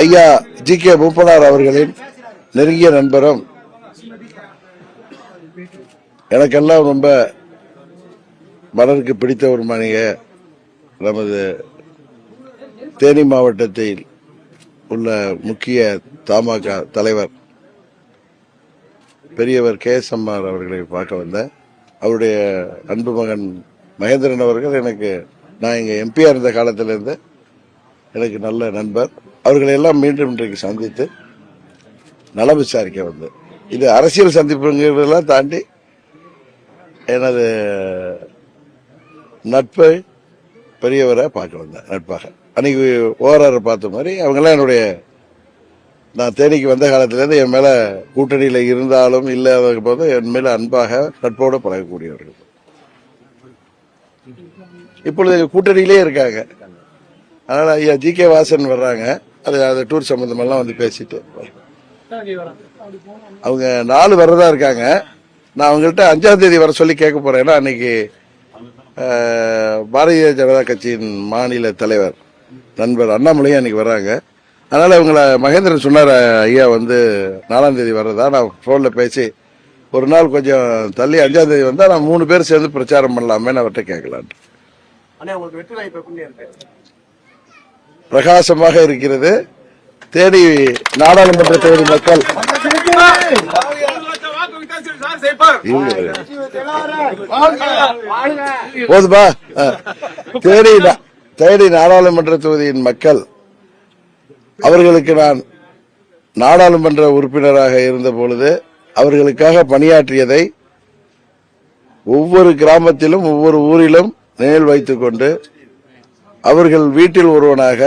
ஐயா G K Moopanar அவர்களின் நெருங்கிய நண்பரும் எனக்கெல்லாம் ரொம்ப மலருக்கு பிடித்த ஒரு மனித நமது தேனி மாவட்டத்தில் உள்ள முக்கிய தமாக தலைவர் பெரியவர் கே எஸ் எம்ஆர் அவர்களை பார்க்க வந்தேன். அவருடைய அன்பு மகன் மகேந்திரன் அவர்கள் எனக்கு நான் இங்கே எம்பியா இருந்த காலத்திலிருந்து எனக்கு நல்ல நண்பர். அவர்களை எல்லாம் மீண்டும் இன்றைக்கு சந்தித்து நலம் விசாரிக்க வந்தேன் இது அரசியல் சந்திப்புங்கிறதெல்லாம் தாண்டி எனது நட்பை பெரியவரை பார்க்க வந்தேன் நட்பாக. அன்னைக்கு ஓராரை பார்த்த மாதிரி அவங்கெல்லாம் என்னுடைய நான் தேனிக்கு வந்த காலத்திலேருந்து என் மேலே கூட்டணியில் இருந்தாலும் இல்லாத போது என் மேலே அன்பாக நட்போடு பழகக்கூடியவர்கள். இப்பொழுது கூட்டணியிலே இருக்காங்க. அதனால் ஐயா ஜி கே வாசன் வர்றாங்க. அது அது டூர் சம்பந்தமெல்லாம் வந்து பேசிட்டு. அவங்க நாலு வர்றதா இருக்காங்க. நான் அவங்கள்ட்ட அஞ்சாம் தேதி வர சொல்லி கேட்க போறேன். ஏன்னா அன்னைக்கு பாரதிய ஜனதா கட்சியின் மாநில தலைவர் நண்பர் அண்ணாமலையும் அன்னைக்கு வர்றாங்க. அதனால இவங்கள மகேந்திரன் சொன்னார் ஐயா வந்து நாலாம் தேதி வர்றதா? நான் போன்ல பேசி ஒரு நாள் கொஞ்சம் தள்ளி அஞ்சாம் தேதி வந்தா நான் மூணு பேர் சேர்ந்து பிரச்சாரம் பண்ணலாமே நான் அவர்கிட்ட கேட்கலான்ட்டு அண்ணே உங்களுக்கு வெற்றி வாய்ப்பு எப்படி இருக்கு பிரகாசமாக இருக்கிறது. தேடி நாடாளுமன்ற தொகுதி மக்கள். போதுமா? ஆ. தேடி தேடி நாடாளுமன்ற தொகுதியின் மக்கள். அவர்களுக்கு நான் நாடாளுமன்ற உறுப்பினராக இருந்த பொழுது அவர்களுக்காக பணியாற்றியதை ஒவ்வொரு கிராமத்திலும் ஒவ்வொரு ஊரிலும் நினைவு வைத்துக் கொண்டு அவர்கள் வீட்டில் ஒருவனாக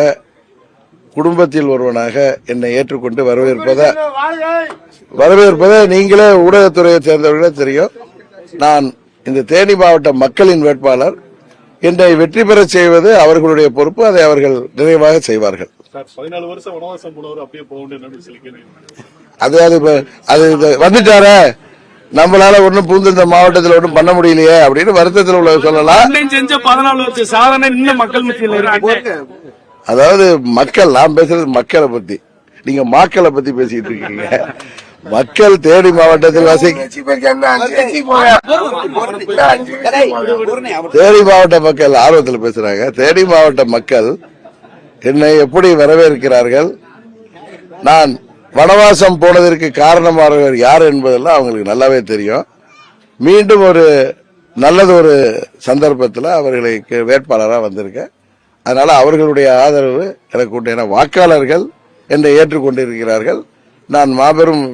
குடும்பத்தில் ஒருவனாக என்னை ஏற்றுக்கொண்டு வரவேற்பதை வரவேற்பதை நீங்களே ஊடகத்துறையை சேர்ந்தவர்களே தெரியும். நான் இந்த தேனி மாவட்ட மக்களின் வேட்பாளர். என்னை வெற்றி பெறச் செய்வது அவர்களுடைய பொறுப்பு அதை அவர்கள் நிறைவாக செய்வார்கள். அது அது அது வந்துட்டாரே! நம்மளால ஒண்ணும் பூந்து இந்த மாவட்டத்தில் ஒன்றும் பண்ண முடியலையே அப்படின்னு வருத்தத்தில் உள்ள சொல்லலாம். அண்ணன் செஞ்ச பதினாலு வருஷம் சாதனை இன்னும் மக்கள் மத்தியில் இருக்கு அதாவது மக்கள் நான் பேசுறது மக்களை பத்தி. நீங்க மாக்களை பத்தி பேசிட்டு இருக்கீங்க. மக்கள் தேனி மாவட்டத்தில் தேனி மாவட்ட மக்கள் ஆர்வத்தில் பேசுறாங்க. தேனி மாவட்ட மக்கள் என்னை எப்படி வரவேற்கிறார்கள்? நான் வனவாசம் போனதற்கு காரணமானவர் யார் என்பதெல்லாம் அவங்களுக்கு நல்லாவே தெரியும். மீண்டும் ஒரு நல்லது ஒரு சந்தர்ப்பத்தில் அவர்களுக்கு வேட்பாளராக வந்திருக்கேன் அதனால் அவர்களுடைய ஆதரவு எனக்கு உண்டு. என வாக்காளர்கள் என்னை ஏற்றுக்கொண்டிருக்கிறார்கள். நான் மாபெரும்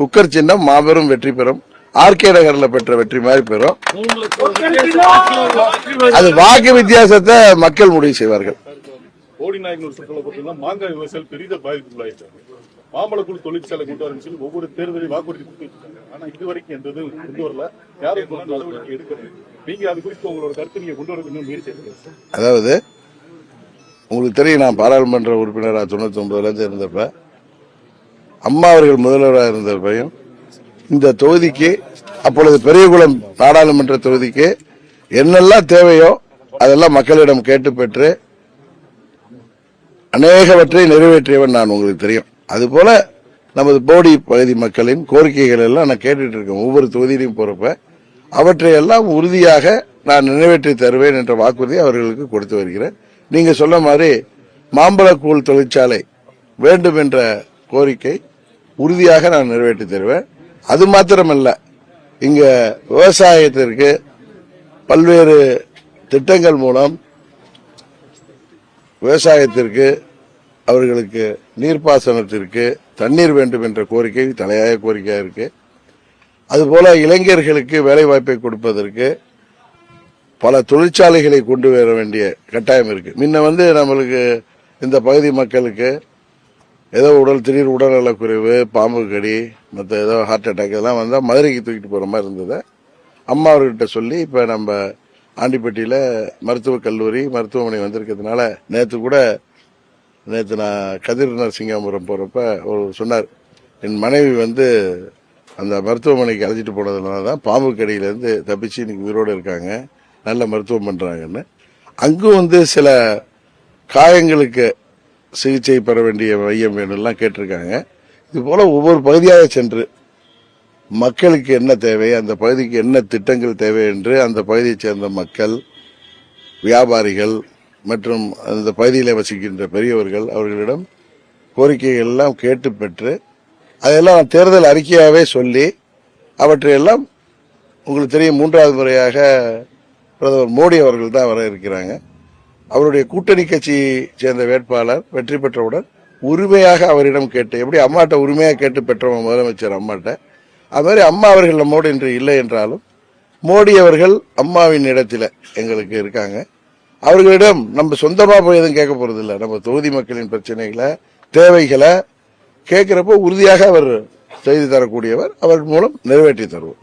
குக்கர் சின்னம் மாபெரும் வெற்றி பெறும். ஆர்கே நகர்ல பெற்ற வெற்றி மாதிரி பெறும். அது வாக்கு வித்தியாசத்தை மக்கள் முடிவு செய்வார்கள். கோடி சுற்றுலா பார்த்தீங்கன்னா மாங்காய் விவசாயம் பெரிய பாதிப்புள்ளாயிட்டாங்க மாம்பழக்குழு தொழிற்சாலை கொண்டு வரணும் சொல்லி ஒவ்வொரு தேர்தலையும் வாக்குறுதி கொடுத்துருக்காங்க ஆனா இது வரைக்கும் எந்த இதுவும் கொண்டு வரல. யாரும் நடவடிக்கை எடுக்கிறது நீங்க அது குறித்து உங்களோட கருத்து நீங்க கொண்டு வரணும் முயற்சி எடுக்கிறீங்க அதாவது உங்களுக்கு தெரியும் நான் பாராளுமன்ற உறுப்பினராக தொண்ணூற்றி ஒன்பதுலேருந்து இருந்தப்ப அம்மா அவர்கள் முதல்வராக இருந்தப்பையும் இந்த தொகுதிக்கு அப்பொழுது பெரியகுளம் நாடாளுமன்ற தொகுதிக்கு என்னெல்லாம் தேவையோ அதெல்லாம் மக்களிடம் கேட்டு பெற்று அநேகவற்றை நிறைவேற்றியவன் நான் உங்களுக்கு தெரியும். அதுபோல நமது போடி பகுதி மக்களின் கோரிக்கைகள் எல்லாம் நான் கேட்டுட்டு இருக்கேன். ஒவ்வொரு தொகுதியிலையும் போறப்ப அவற்றையெல்லாம் உறுதியாக நான் நிறைவேற்றி தருவேன் என்ற வாக்குறுதியை அவர்களுக்கு கொடுத்து வருகிறேன். நீங்க சொன்ன மாதிரி மாம்பழக்கூழ் தொழிற்சாலை வேண்டும் என்ற கோரிக்கை உறுதியாக நான் நிறைவேற்றி தருவேன். அது மாத்திரமல்ல இங்க விவசாயத்திற்கு பல்வேறு திட்டங்கள் மூலம் விவசாயத்திற்கு அவர்களுக்கு நீர்ப்பாசனத்திற்கு தண்ணீர் வேண்டும் என்ற கோரிக்கை தலையாய கோரிக்கையாக இருக்கு. அதுபோல இளைஞர்களுக்கு வேலைவாய்ப்பை கொடுப்பதற்கு பல தொழிற்சாலைகளை கொண்டு வர வேண்டிய கட்டாயம் இருக்கு. முன்ன வந்து நம்மளுக்கு இந்த பகுதி மக்களுக்கு ஏதோ உடல் திடீர் உடல்நலக்குறைவு பாம்பு கடி மற்ற ஏதோ ஹார்ட் அட்டாக் இதெல்லாம் வந்தால் மதுரைக்கு தூக்கிட்டு போகிற மாதிரி இருந்தது அம்மா அவர்கிட்ட சொல்லி இப்போ நம்ம ஆண்டிப்பட்டியில் மருத்துவக் கல்லூரி மருத்துவமனை வந்திருக்கிறதுனால நேற்று கூட நேற்று நான் கதிர் நரசிங்காபுரம் போகிறப்ப ஒரு சொன்னார் என் மனைவி வந்து அந்த மருத்துவமனைக்கு அழைச்சிட்டு போனதுனால தான் பாம்பு கடியிலேருந்து தப்பிச்சு இன்னைக்கு உயிரோடு இருக்காங்க நல்ல மருத்துவம் பண்ணுறாங்கன்னு அங்கும் வந்து சில காயங்களுக்கு சிகிச்சை பெற வேண்டிய மையம் வேணும்லாம் கேட்டிருக்காங்க. இது போல் ஒவ்வொரு பகுதியாக சென்று மக்களுக்கு என்ன தேவை அந்த பகுதிக்கு என்ன திட்டங்கள் தேவை என்று அந்த பகுதியைச் சேர்ந்த மக்கள் வியாபாரிகள் மற்றும் அந்த பகுதியில் வசிக்கின்ற பெரியவர்கள் அவர்களிடம் கோரிக்கைகள் எல்லாம் கேட்டு பெற்று அதெல்லாம் தேர்தல் அறிக்கையாகவே சொல்லி அவற்றையெல்லாம் உங்களுக்கு தெரியும் மூன்றாவது முறையாக பிரதமர் மோடி அவர்கள் தான் வர இருக்கிறாங்க. அவருடைய கூட்டணி கட்சியை சேர்ந்த வேட்பாளர் வெற்றி பெற்றவுடன் உரிமையாக அவரிடம் கேட்டு எப்படி அம்மாட்ட உரிமையாக கேட்டு பெற்றவங்க முதலமைச்சர் அம்மாட்ட? அது மாதிரி அம்மா அவர்கள் நம்மோடு இன்று இல்லை என்றாலும் மோடி அவர்கள் அம்மாவின் இடத்துல எங்களுக்கு இருக்காங்க. அவர்களிடம் நம்ம சொந்தமாக போய் எதுவும் கேட்க போறது நம்ம தொகுதி மக்களின் பிரச்சனைகளை தேவைகளை கேட்கிறப்போ உறுதியாக அவர் செய்து தரக்கூடியவர். அவர் மூலம் நிறைவேற்றி தருவோம்.